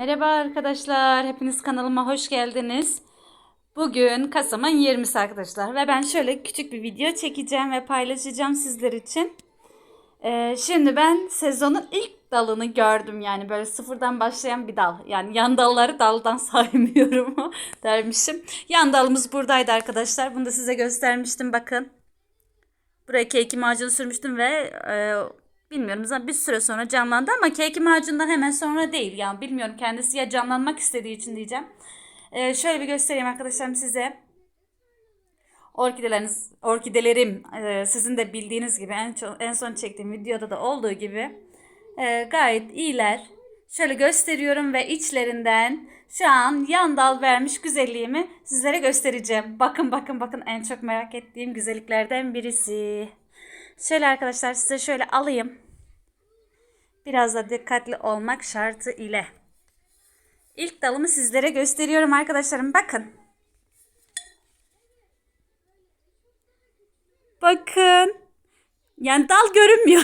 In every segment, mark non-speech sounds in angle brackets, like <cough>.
Merhaba arkadaşlar, hepiniz kanalıma hoş geldiniz. Bugün Kasım'ın 20'si arkadaşlar ve ben şöyle küçük bir video çekeceğim ve paylaşacağım sizler için. Ee, şimdi ben sezonun ilk dalını gördüm yani böyle sıfırdan başlayan bir dal. Yani yan dalları daldan <laughs> saymıyorum dermişim. Yan dalımız buradaydı arkadaşlar. Bunu da size göstermiştim bakın. Buraya keki macunu sürmüştüm ve e, bilmiyorum zaten bir süre sonra canlandı ama keki macundan hemen sonra değil. Yani bilmiyorum kendisi ya canlanmak istediği için diyeceğim. E, şöyle bir göstereyim arkadaşlarım size. Orkideleriniz, orkidelerim e, sizin de bildiğiniz gibi en, en son çektiğim videoda da olduğu gibi e, gayet iyiler. Şöyle gösteriyorum ve içlerinden şu an yan dal vermiş güzelliğimi sizlere göstereceğim. Bakın bakın bakın en çok merak ettiğim güzelliklerden birisi. Şöyle arkadaşlar size şöyle alayım. Biraz da dikkatli olmak şartı ile. İlk dalımı sizlere gösteriyorum arkadaşlarım. Bakın. Bakın. Yani dal görünmüyor.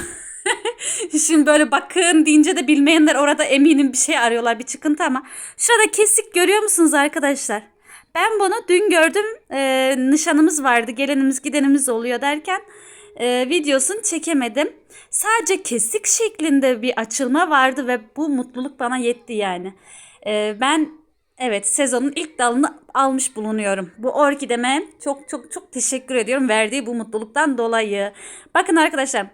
<laughs> Şimdi böyle bakın deyince de bilmeyenler orada eminim bir şey arıyorlar bir çıkıntı ama şurada kesik görüyor musunuz arkadaşlar? Ben bunu dün gördüm. Ee, nişanımız vardı. Gelenimiz gidenimiz oluyor derken e, videosunu çekemedim. Sadece kesik şeklinde bir açılma vardı ve bu mutluluk bana yetti yani. Ee, ben evet sezonun ilk dalını almış bulunuyorum. Bu orkideme çok çok çok teşekkür ediyorum verdiği bu mutluluktan dolayı. Bakın arkadaşlar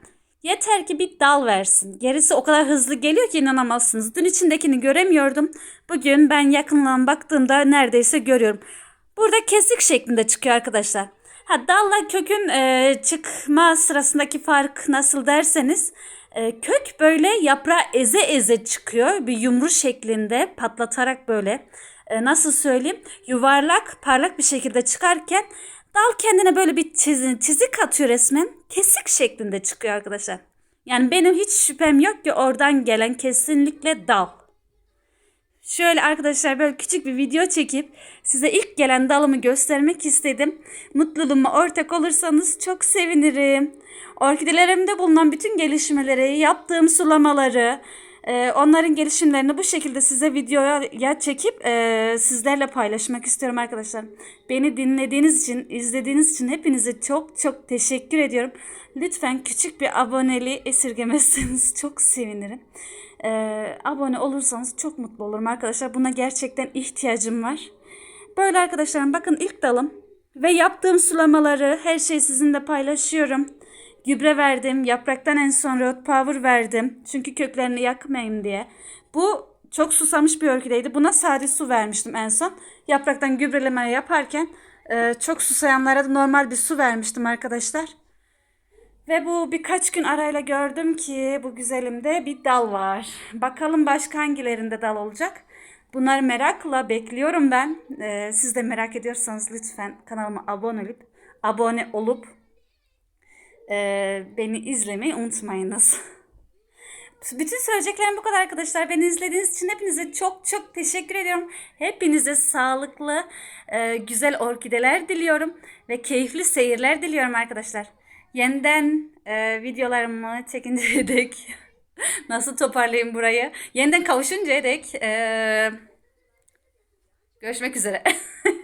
Yeter ki bir dal versin. Gerisi o kadar hızlı geliyor ki inanamazsınız. Dün içindekini göremiyordum. Bugün ben yakından baktığımda neredeyse görüyorum. Burada kesik şeklinde çıkıyor arkadaşlar. Ha dalla kökün e, çıkma sırasındaki fark nasıl derseniz e, kök böyle yaprağı eze eze çıkıyor. Bir yumru şeklinde patlatarak böyle e, nasıl söyleyeyim yuvarlak parlak bir şekilde çıkarken dal kendine böyle bir çizi, çizik atıyor resmen. Kesik şeklinde çıkıyor arkadaşlar. Yani benim hiç şüphem yok ki oradan gelen kesinlikle dal. Şöyle arkadaşlar böyle küçük bir video çekip size ilk gelen dalımı göstermek istedim. Mutluluğuma ortak olursanız çok sevinirim. Orkidelerimde bulunan bütün gelişmeleri, yaptığım sulamaları, e, onların gelişimlerini bu şekilde size videoya çekip e, sizlerle paylaşmak istiyorum arkadaşlar. Beni dinlediğiniz için, izlediğiniz için hepinize çok çok teşekkür ediyorum. Lütfen küçük bir aboneliği esirgemezseniz <laughs> çok sevinirim. E, abone olursanız çok mutlu olurum arkadaşlar. Buna gerçekten ihtiyacım var. Böyle arkadaşlarım bakın ilk dalım ve yaptığım sulamaları her şeyi sizinle paylaşıyorum. Gübre verdim. Yapraktan en son root power verdim. Çünkü köklerini yakmayayım diye. Bu çok susamış bir orkideydi. Buna sade su vermiştim en son. Yapraktan gübreleme yaparken e, çok susayanlara da normal bir su vermiştim arkadaşlar. Ve bu birkaç gün arayla gördüm ki bu güzelimde bir dal var. Bakalım başka hangilerinde dal olacak. Bunları merakla bekliyorum ben. Ee, siz de merak ediyorsanız lütfen kanalıma abone olup abone olup e, beni izlemeyi unutmayınız. Bütün söyleyeceklerim bu kadar arkadaşlar. Beni izlediğiniz için hepinize çok çok teşekkür ediyorum. Hepinize sağlıklı, e, güzel orkideler diliyorum ve keyifli seyirler diliyorum arkadaşlar. Yeniden e, videolarımı çekinceye dek <laughs> nasıl toparlayayım burayı? Yeniden kavuşuncaya dek e, görüşmek üzere. <laughs>